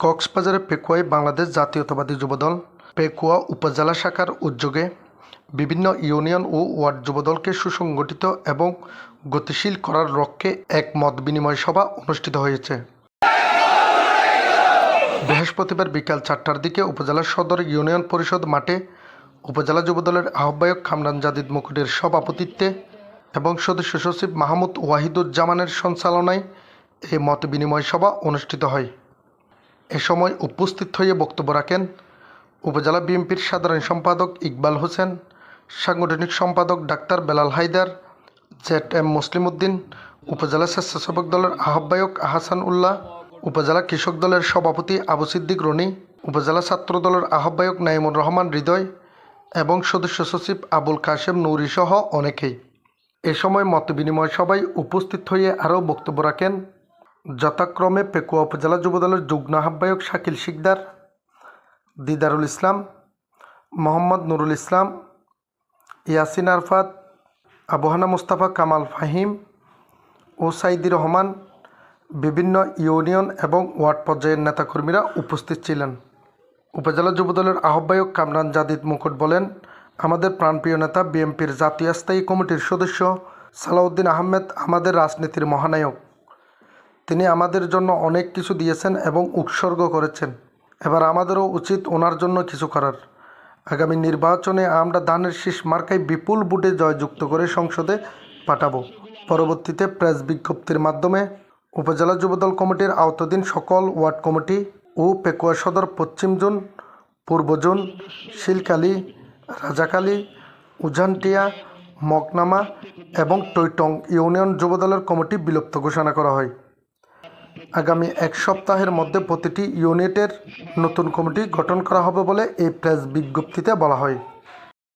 কক্সবাজারের পেকুয়ায় বাংলাদেশ জাতীয়তাবাদী যুবদল, পেকুয়া উপজেলা শাখার উদ্যোগে বিভিন্ন ইউনিয়ন ও ওয়ার্ড যুবদলকে সুসংগঠিত এবং গতিশীল করার লক্ষ্যে এক মত বিনিময় সভা অনুষ্ঠিত হয়েছে। বৃহস্পতিবার বিকাল চারটার দিকে উপজেলা সদর ইউনিয়ন পরিষদ মাঠে উপজেলা যুবদলের আহ্বায়ক খামরান জাদিদ মুকুটের সভাপতিত্বে এবং সদস্য সচিব মাহমুদ ওয়াহিদুজ্জামানের সঞ্চালনায় এই মত বিনিময় সভা অনুষ্ঠিত হয়। এ সময় উপস্থিত হয়ে বক্তব্য রাখেন উপজেলা বিএনপির সাধারণ সম্পাদক ইকবাল হোসেন, সাংগঠনিক সম্পাদক doctor Belal Haider, Z M Muslim Uddin উপজেলা স্বেচ্ছাসেবক দলের আহ্বায়ক আহসান উল্লাহ উপজেলা কৃষক দলের সভাপতি আবু সিদ্দিক রনি, উপজেলা ছাত্র দলের আহ্বায়ক নাইমুর রহমান হৃদয় এবং সদস্য সচিব আবুল কাশেম নৌরি সহ অনেকেই। এ সময় মতবিনিময় সভায় উপস্থিত হয়ে আরও বক্তব্য রাখেন যথাক্রমে পেকুয়া উপজেলা যুবদলের যুগ্ম আহ্বায়ক শাকিল শিকদার, দিদারুল ইসলাম, মোহাম্মদ নুরুল ইসলাম, ইয়াসিন আরফাত আবহানা মুস্তাফা, কামাল ফাহিম ও সাইদি রহমান বিভিন্ন ইউনিয়ন এবং ওয়ার্ড পর্যায়ের নেতাকর্মীরা উপস্থিত ছিলেন। উপজেলা যুবদলের আহ্বায়ক কামরান জাদিদ মুকুট বলেন, আমাদের প্রাণপ্রিয় নেতা বিএনপির জাতীয় স্থায়ী কমিটির সদস্য সালাউদ্দিন আহমেদ আমাদের রাজনীতির মহানায়ক। তিনি আমাদের জন্য অনেক কিছু দিয়েছেন এবং উৎসর্গ করেছেন। এবার আমাদেরও উচিত ওনার জন্য কিছু করার। আগামী নির্বাচনে আমরা ধানের শীষ মার্কায় বিপুল বুটে জয়যুক্ত করে সংসদে পাঠাবো। পরবর্তীতে প্রেস বিজ্ঞপ্তির মাধ্যমে উপজেলা যুবদল কমিটির আওতাধীন সকল ওয়ার্ড কমিটি ও পেকুয়া সদর পশ্চিম জোন, পূর্ব জোন, শিলকালী, রাজাকালী, উজানটিয়া মকনামা এবং টৈটং ইউনিয়ন যুবদলের কমিটি বিলুপ্ত ঘোষণা করা হয়। আগামী এক সপ্তাহের মধ্যে প্রতিটি ইউনিটের নতুন কমিটি গঠন করা হবে বলে এই প্রেস বিজ্ঞপ্তিতে বলা হয়।